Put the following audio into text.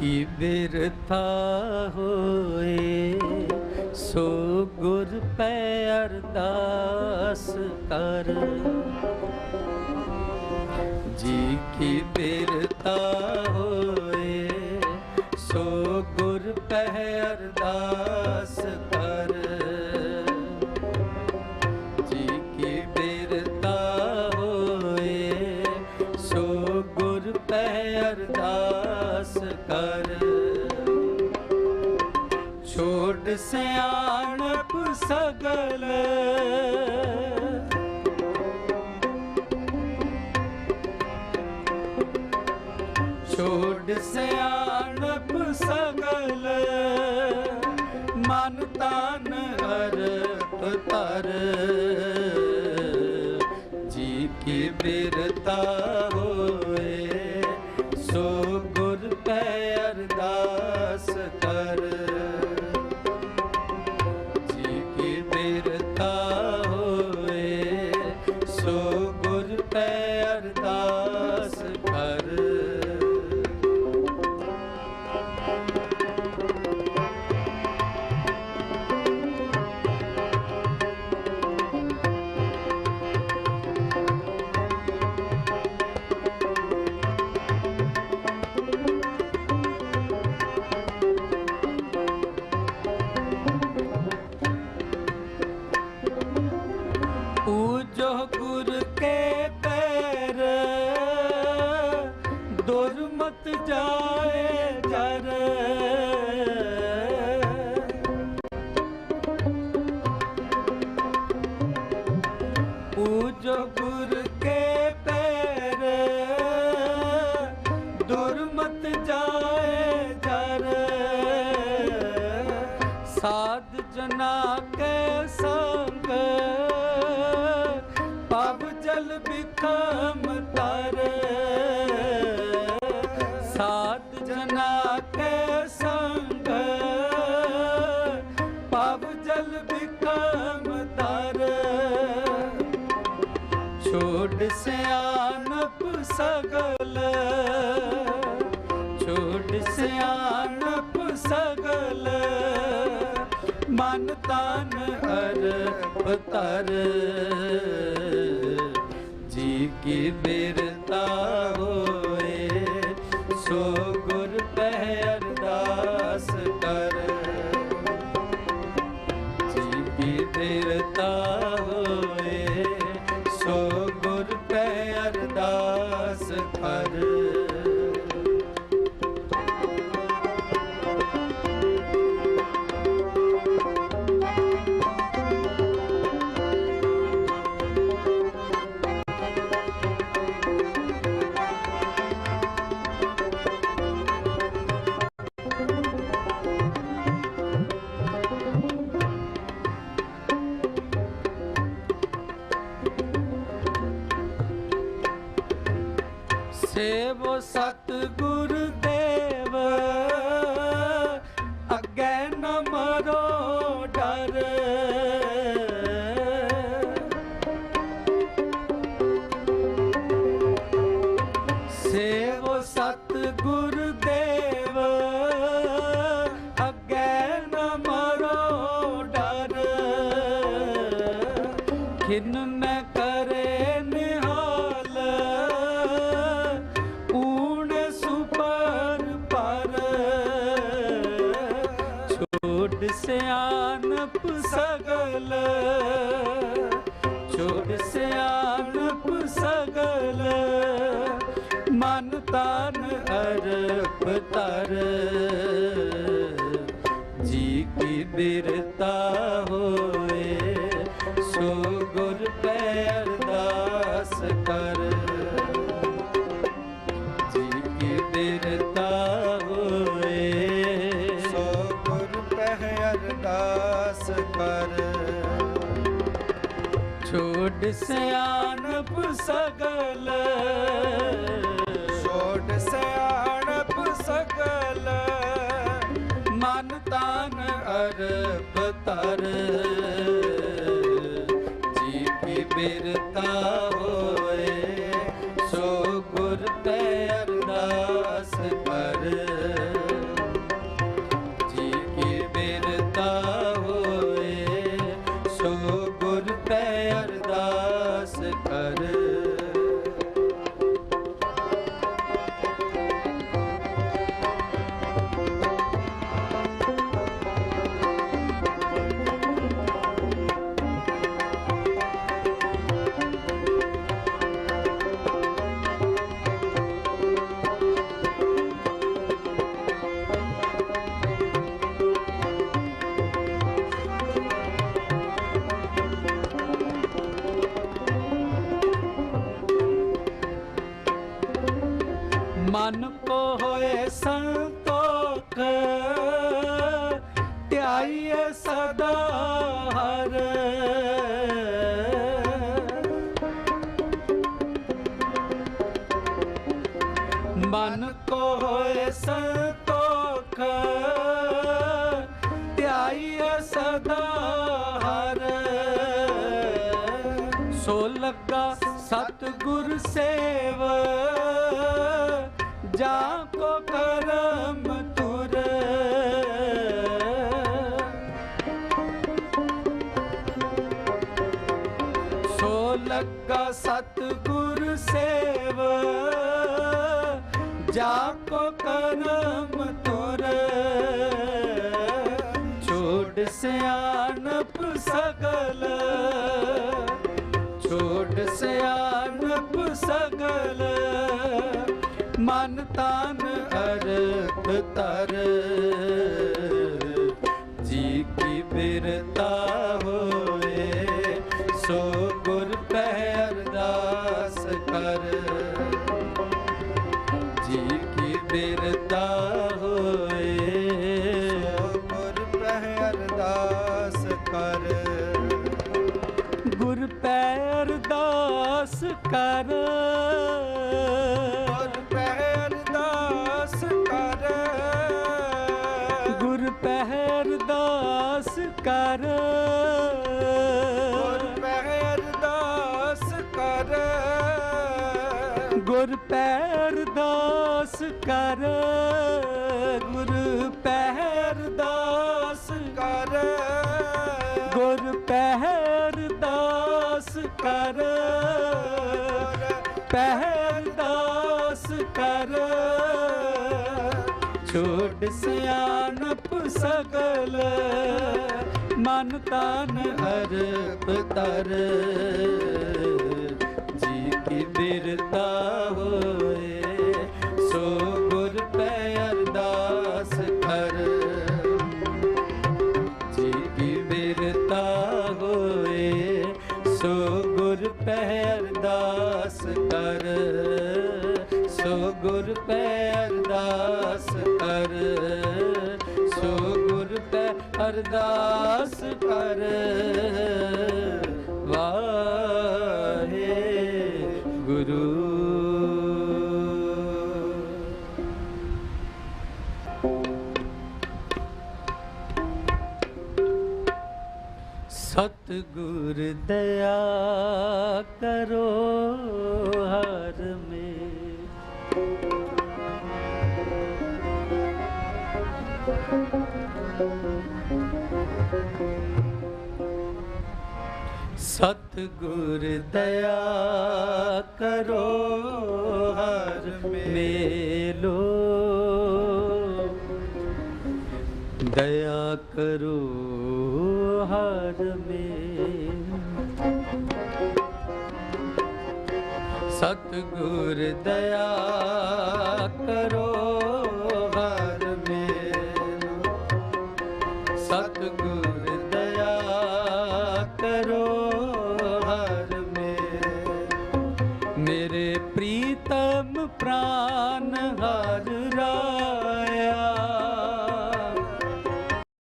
ਕੀ ਬਿਰਥਾ ਹੋਏ? ਸੋ ਗੁਰ ਪੈ ਅਰਦਾਸ ਕਰ। ਜੀ ਕੀ ਬਿਰਤਾ ਅਰਦਾਸ ਕਰ। ਛੋੜ ਸਿਆਣਪ ਸਗਲ। ਛੋੜ ਸਿਆਣਪ ਸਗਲ। ਮਨ ਦੁਰਮਤ ਜਾਏ ਜਰ ਪੂਜੋ ਸਗਲ। ਛੋਟ ਸਿਆਣਪ ਸਗਲ। ਮਨ ਤਨ ਅਰਪ ਤਰ ਜੀ ਕੀ ਬਿਰਤਾ ਹੋਏ ਸਤ ਗੁਰ ਦੇਵ, ਅੱਗੇ ਨ ਮਰੋ ਡਰ। ਸੇਵੋ ਸਤ ਗੁਰ ਦੇਵ, ਅੱਗੇ ਨ ਮਰੋ ਡਰ। ਖਿਨ ਸਗਲ ਛੋੜ ਸਿਆਣਪ ਸਗਲ ਮਨ ਤਨ ਅਰਪ ਤਰ ਜੀ ਕੀ ਬਿਰਤਾ ਛੋੜ ਸਿਆਨਪ ਸਗਲ। ਛੋੜ ਸਿਆਣਪ ਸਗਲ। ਮਨ ਤਨ ਅਰਪ ਤਰ। ਜੀ ਕੀ ਬਿਰਤਾ ਮਨ ਕੋ ਹੋਏ ਸੰਤੋਖ ਧਿਆਈਏ ਸਦਾ ਹਰ। ਸੋ ਲੱਗਾ ਸਤਿਗੁਰ ਸੇਵ, ਜਾ ਕੋ ਕਰਮ ਤੁਰ ਸੋ ਲੱਗਾ ਸਤਿਗੁਰ ਸੇਵ ਜਾ ਕੋ ਕਰਮ ਤੁਰ ਛੋੜ ਸਿਆਣਪ ਸਗਲ ਛੋੜ ਸਿਆਣਪ ਸਗਲ ਮਨ ਤਨ ਅਰਥ ਤਰ ਜੀ ਗੁਰ ਪੈ ਅਰਦਾਸ ਕਰ। ਗੁਰ ਪਹਿ ਅਰਦਾਸ ਕਰ। ਗੁਰ ਪੈ ਅਰਦਾਸ ਕਰ। ਗੁਰ ਪਹਿ ਅਰਦਾਸ ਕਰ। ਗੁਰ ਪੈ ਅਰਦਾਸ ਕਰ। ਗੁਰ ਪੈ ਅਰਦਾਸ ਕਰ। ਕਰ। ਪੈ ਅਰਦਾਸ ਕਰ। ਛੋਟ ਸਿਆਣਪ ਸਗਲ। ਮਨ ਤਨ ਅਰਪ ਤਰ। ਜੀ ਕੀ ਬਿਰਤਾ ਹੋਏ, ਸੋ ਅਰਦਾਸ ਕਰ। ਵਾਹੇ ਗੁਰੂ। ਸਤਿਗੁਰ ਦਇਆ ਕਰੋ। ਸਤਿਗੁਰ ਦਇਆ ਕਰੋ ਹਰ ਮੇਲੋ। ਦਇਆ ਕਰੋ ਹਰ ਮੇ ਸਤਿਗੁਰ ਦਇਆ ਕਰੋ